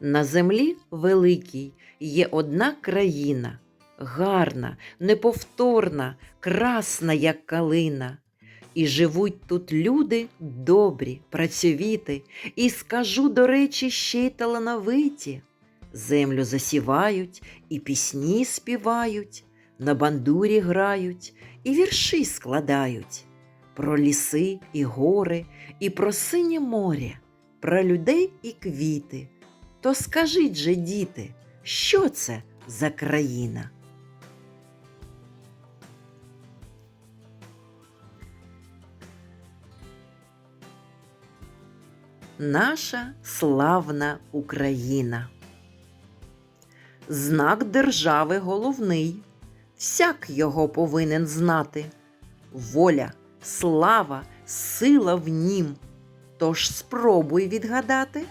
На землі великій є одна країна, гарна, неповторна, красна, як калина. І живуть тут люди добрі, працьовіти, і скажу, до речі, ще й талановиті. Землю засівають, і пісні співають, на бандурі грають, і вірші складають про ліси і гори, і про синє море, про людей і квіти. То скажіть же, діти, що це за країна? Наша славна Україна. Знак держави головний, всяк його повинен знати. Воля, слава, сила в нім. Тож спробуй відгадати.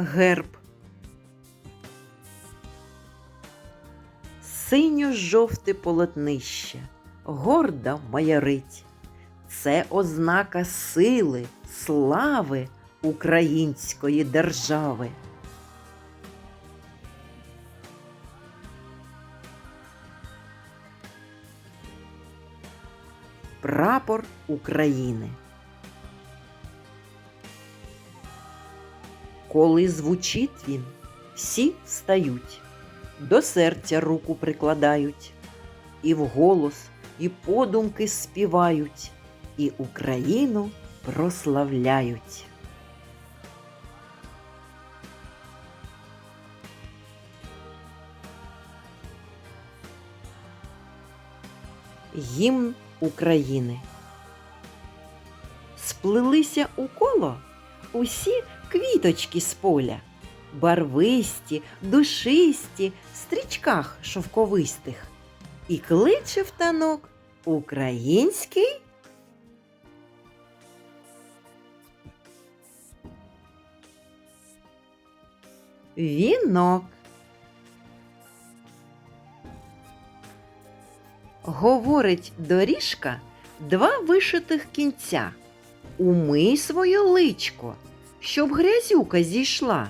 Герб. Синьо-жовте полотнище, горда маярить. Це ознака сили, слави української держави. Прапор України. Коли звучить він, всі встають, до серця руку прикладають, і вголос, і подумки співають, і Україну прославляють. Гімн України. Сплелися у коло усі квіточки з поля, барвисті, душисті, в стрічках шовковистих, і кличе в танок український. Вінок. Говорить доріжка два вишитих кінця. Умий своє личко, щоб грязюка зійшла.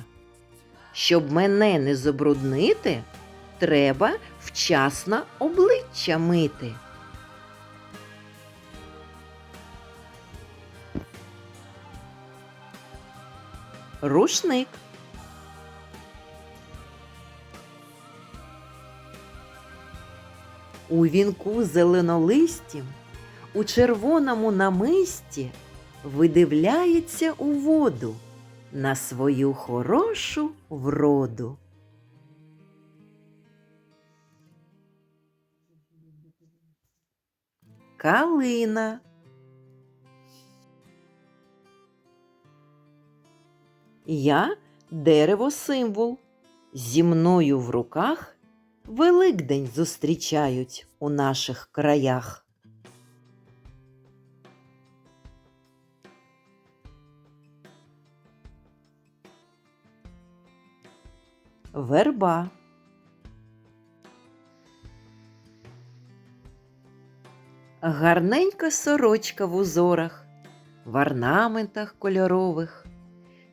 Щоб мене не забруднити, треба вчасно обличчя мити. Рушник. У вінку зеленолистім, у червоному намисті видивляється у воду на свою хорошу вроду. Калина. Я дерево символ. Зі мною в руках Великдень зустрічають у наших краях. Верба. Гарненька сорочка в узорах, в орнаментах кольорових.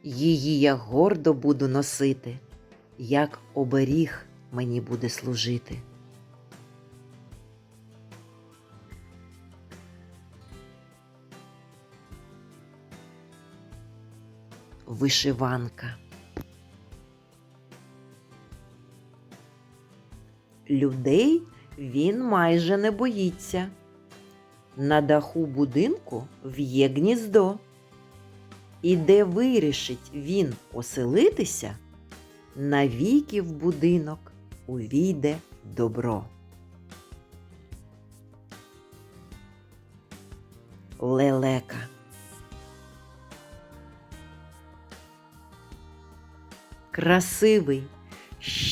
Її я гордо буду носити, як оберіг мені буде служити. Вишиванка. Людей він майже не боїться. На даху будинку в'є гніздо. І де вирішить він оселитися, навіки в будинок увійде добро. Лелека. Красивий,